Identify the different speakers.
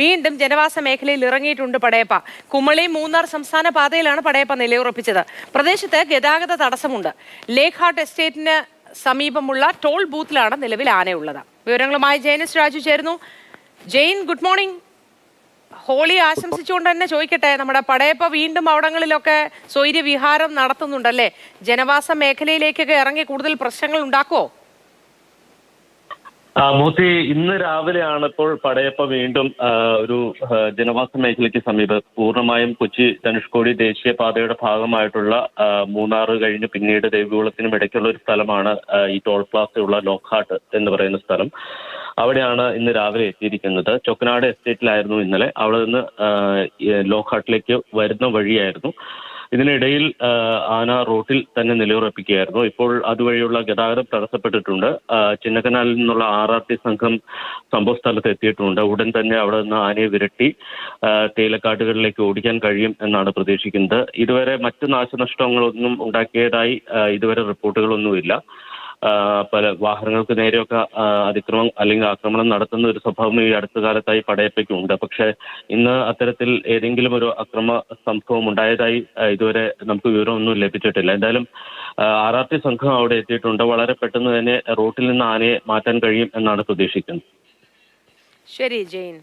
Speaker 1: വീണ്ടും ജനവാസ മേഖലയിൽ ഇറങ്ങിയിട്ടുണ്ട് പടയപ്പ. കുമളി മൂന്നാർ സംസ്ഥാന പാതയിലാണ് പടയപ്പ നിലയുറപ്പിച്ചത്. പ്രദേശത്ത് ഗതാഗത തടസ്സമുണ്ട്. ലേഖാട്ട് എസ്റ്റേറ്റിന് സമീപമുള്ള ടോൾ ബൂത്തിലാണ് നിലവിൽ ആനയുള്ളത്. വിവരങ്ങളുമായി ജയനിസ് രാജു ചേരുന്നു. Jain good morning. ഹോളി ആശംസിച്ചുകൊണ്ട് തന്നെ ചോദിക്കട്ടെ നമ്മുടെ പടയപ്പ വീണ്ടും അവിടങ്ങളിലൊക്കെ സ്വൈര്യവിഹാരം നടത്തുന്നുണ്ടല്ലേ? ജനവാസ മേഖലയിലേക്കൊക്കെ ഇറങ്ങി കൂടുതൽ പ്രശ്നങ്ങൾ ഉണ്ടാക്കുമോ
Speaker 2: ആ, മൂത്തി ഇന്ന് രാവിലെയാണ് ഇപ്പോൾ പടയപ്പ വീണ്ടും ഒരു ജനവാസ മേഖലയ്ക്ക് സമീപം പൂർണമായും കൊച്ചി ധനുഷ്കോടി ദേശീയപാതയുടെ ഭാഗമായിട്ടുള്ള മൂന്നാർ കഴിഞ്ഞ് പിന്നീട് ദേവികുളത്തിനും ഇടയ്ക്കുള്ള ഒരു സ്ഥലമാണ് ഈ ടോൾ പ്ലാസയുള്ള ലോക്ഹാട്ട് എന്ന് പറയുന്ന സ്ഥലം. അവിടെയാണ് ഇന്ന് രാവിലെ എത്തിയിരിക്കുന്നത്. ചൊക്കനാട് എസ്റ്റേറ്റിലായിരുന്നു ഇന്നലെ. അവിടെ നിന്ന് ലോക്ഹാട്ടിലേക്ക് വരുന്ന വഴിയായിരുന്നു. ഇതിനിടയിൽ ആന റോട്ടിൽ തന്നെ നിലയുറപ്പിക്കുകയായിരുന്നു. ഇപ്പോൾ അതുവഴിയുള്ള ഗതാഗതം തടസ്സപ്പെട്ടിട്ടുണ്ട്. ചിന്നക്കനാലിൽ നിന്നുള്ള ആർ ആർ ടി സംഘം സംഭവ സ്ഥലത്ത് എത്തിയിട്ടുണ്ട്. ഉടൻ തന്നെ അവിടെ നിന്ന് ആനയെ വിരട്ടി തേയിലക്കാട്ടുകളിലേക്ക് ഓടിക്കാൻ കഴിയും എന്നാണ് പ്രതീക്ഷിക്കുന്നത്. ഇതുവരെ മറ്റു നാശനഷ്ടങ്ങളൊന്നും ഉണ്ടാക്കിയതായി ഇതുവരെ റിപ്പോർട്ടുകളൊന്നുമില്ല. പല വാഹനങ്ങൾക്ക് നേരെയൊക്കെ അതിക്രമം അല്ലെങ്കിൽ ആക്രമണം നടത്തുന്ന ഒരു സ്വഭാവം ഈ അടുത്ത കാലത്തായി പടയപ്പയ്ക്കുണ്ട്. പക്ഷേ ഇന്ന് അത്തരത്തിൽ ഏതെങ്കിലും ഒരു അക്രമ സംഭവം ഉണ്ടായതായി ഇതുവരെ നമുക്ക് വിവരമൊന്നും ലഭിച്ചിട്ടില്ല. എന്തായാലും ആർ ആർ ടി സംഘം അവിടെ എത്തിയിട്ടുണ്ട്. വളരെ പെട്ടെന്ന് തന്നെ റോട്ടിൽ നിന്ന് ആനയെ മാറ്റാൻ കഴിയും എന്നാണ് പ്രതീക്ഷിക്കുന്നത്.
Speaker 1: ശരി ജെയിൻ.